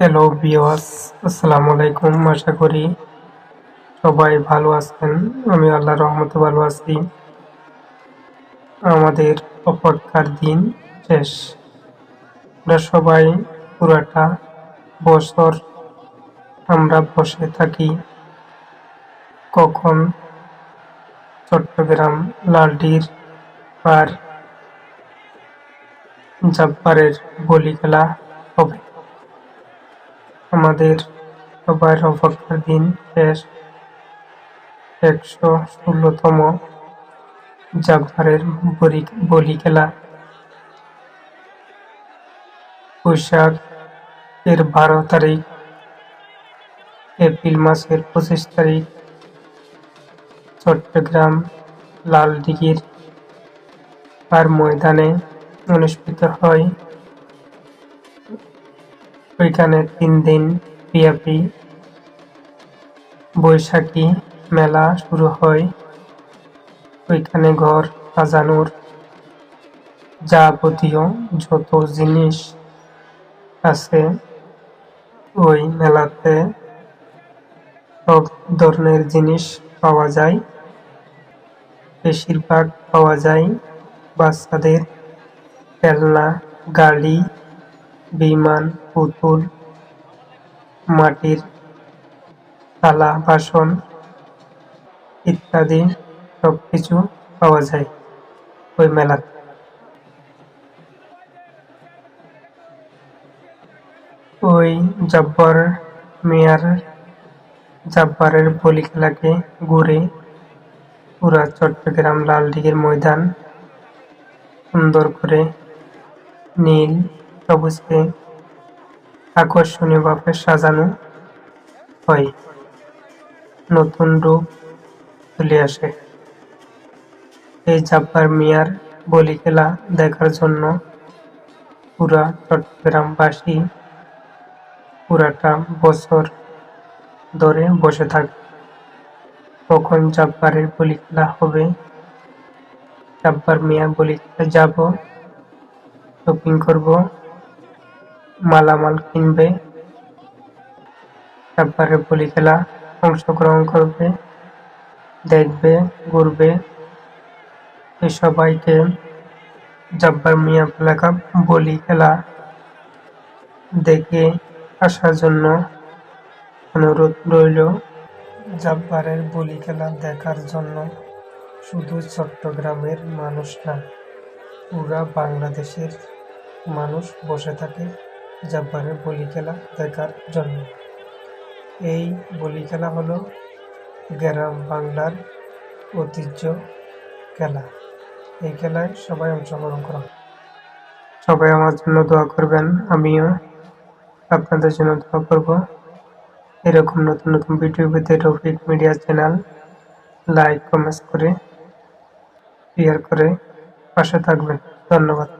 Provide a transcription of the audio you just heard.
Hello বিওয়াস আসসালামু আলাইকুম আশা করি সবাই ভালো আছেন। আমি আল্লাহর রহমতে ভালো আছি। আমাদের অপেক্ষার দিন শেষ। আমরা সবাই পুরাটা বছর আমরা বসে থাকি। কখন চট্টগ্রাম লালডির আর জাব্বারের বলি খেলা হবে। আমাদের সবার অপেক্ষার দিন শেষ। একশো ষোলোতম জাব্বারের বলি খেলা বৈশাখ এর বারো তারিখ। এপ্রিল মাসের পঁচিশ তারিখ। চট্টগ্রাম লালদিঘির আর ময়দানে অনুষ্ঠিত হয় ওইখানে তিন দিন ব্যাপী বৈশাখী মেলা শুরু হয়। ওইখানে ঘর সাজানোর যাবতীয় যত জিনিস আছে ওই মেলাতে সব ধরনের জিনিস পাওয়া যায়। বেশিরভাগ পাওয়া যায় বাচ্চাদের খেলনা, গাড়ি, বিমান পুতুল মাটির থালা, বাসন ইত্যাদি সবকিছু পাওয়া যায় ওই মেলাতে। ওই জব্বর মিয়ার জব্বারের বলি খেলাকে ঘুরে পুরা চট্টগ্রাম লালদিঘির ময়দান সুন্দর করে নীল সবুজকে আকর্ষণীয়ভাবে সাজানো হয়। নতুন রূপ চলে আসে। এই জাব্বার মিয়ার বলি খেলা দেখার জন্য পুরা চট্টগ্রামবাসী পুরাটা বছর ধরে বসে থাকে। কখন জাব্বারের বলি খেলা হবে? জাব্বার মিয়া বলি খেলা যাব শপিং করব মালামাল কিনবে তারপরে বলি খেলা অংশগ্রহণ করবে, দেখবে, ঘুরবে। এই সবাইকে জব্বার মিয়া এলাকা বলি খেলা দেখে আসার জন্য অনুরোধ রইল জব্বারের বলি খেলা দেখার জন্য। শুধু চট্টগ্রামের মানুষ না পুরা বাংলাদেশের মানুষ বসে থাকে। জাব্বারের বলি খেলা দেখার জন্য। এই বলি খেলা হলো গ্রাম বাংলার ঐতিহ্য খেলা। এই খেলায় সবাই অংশগ্রহণ করা। সবাই আমার জন্য দোয়া করবেন, আমিও আপনাদের জন্য দোয়া করব। এরকম নতুন নতুন ভিডিও পেতে Rafiq media channel like, comments করে শেয়ার করে পাশে থাকবেন। ধন্যবাদ।